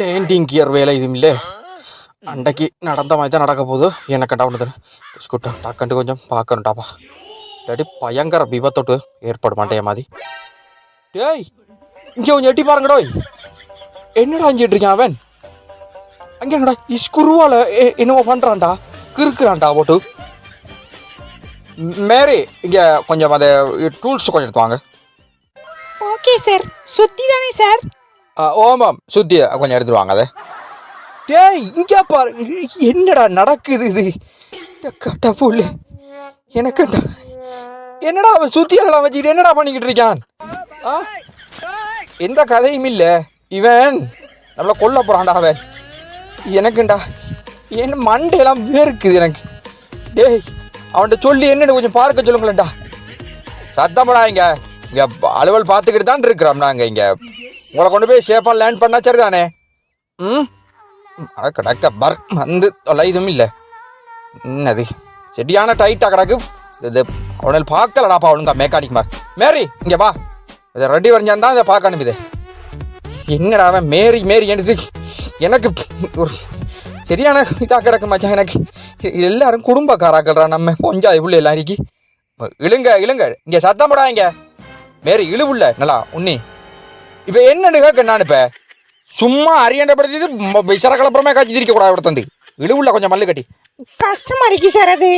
Landing gear வேலை இதுவும் இல்லை. அன்றைக்கு நடந்த மாதிரி தான் நடக்க போகுது. எனக்கு டவுன் ஸ்கூட்டா டக்குன்ட்டு கொஞ்சம் பார்க்கணும்டாப்பா இல்லாட்டி பயங்கர விபத்தொட்டு ஏற்பட மாட்டேன் மாதிரி. டேய் இங்கே கொஞ்சம் எட்டி பாருங்கடோய் என்னடா அஞ்சிட்டு இருக்கான் அவன்? அங்கே என்னடா இஸ்குருவால என்னவோ பண்ணுறான்டா கிறுக்குறான்டா போட்டு. மேரி இங்கே கொஞ்சம் அந்த டூல்ஸ் கொஞ்சம் எடுத்து வாங்க. ஓகே சார் சுத்தி தானே சார் ஓமாம். சுத்தி கொஞ்சம் எடுத்துருவாங்க அதை. டேய் இங்கே பாரு. என்னடா நடக்குது இது? கட்ட புள்ளு. எனக்குண்டா என்னடா அவன் சுத்தியெல்லாம் வச்சுக்கிட்டு என்னடா பண்ணிக்கிட்டு இருக்கான்? ஆ? எந்த கதையும் இல்லை. இவன் நம்மளை கொல்ல போகிறான்டா அவன். எனக்குண்டா. என் மண்டையெல்லாம் வேர்க்குது எனக்கு. டேய் அவன்கிட்ட சொல்லி என்னன்னு கொஞ்சம் பார்க்க சொல்லுங்களேன்டா. சத்தப்படா இங்கே இங்கே அலுவல் பார்த்துக்கிட்டு தான் இருக்கிறோம் நாங்கள் இங்கே. உங்களை கொண்டு போய் சேஃபாக லேண்ட் பண்ணா சரிதானே? ம்? அட பர் வந்து தொலை இதுவும் இல்லை. என்னது? செடியான டைட்டாக கிடக்கு. இது அவனால் பார்க்கலடாப்பா ஒழுங்கா மெக்கானிக் மார். மேரி இங்கே வா. இதை ரெடி வரைஞ்சான் தான் இதை பார்க்க அனுப்பிது என்னடா அவன் மேரி மேரி என்னது? எனக்கு ஒரு சரியான இதாக கிடக்கு மச்சான் எனக்கு. எல்லாரும் குடும்பக்காராக்கள்றா நம்ம கொஞ்சம் இவ்வளோ எல்லாம் இருக்கி. இழுங்க இழுங்க. இங்கே சத்தம் போடா இங்கே மேரி இழுவுள்ள. நல்லா உன்னி இப்போ என்னன்னு கேட்க நான் இப்போ? சும்மா அரியண்டப்படுத்தி விசர கலப்புறமே காய்ச்சி திரிக்க கூடாது தந்து. இழுவுல கொஞ்சம் மல்லு கட்டி. கஷ்டமா இருக்கு சார் அது.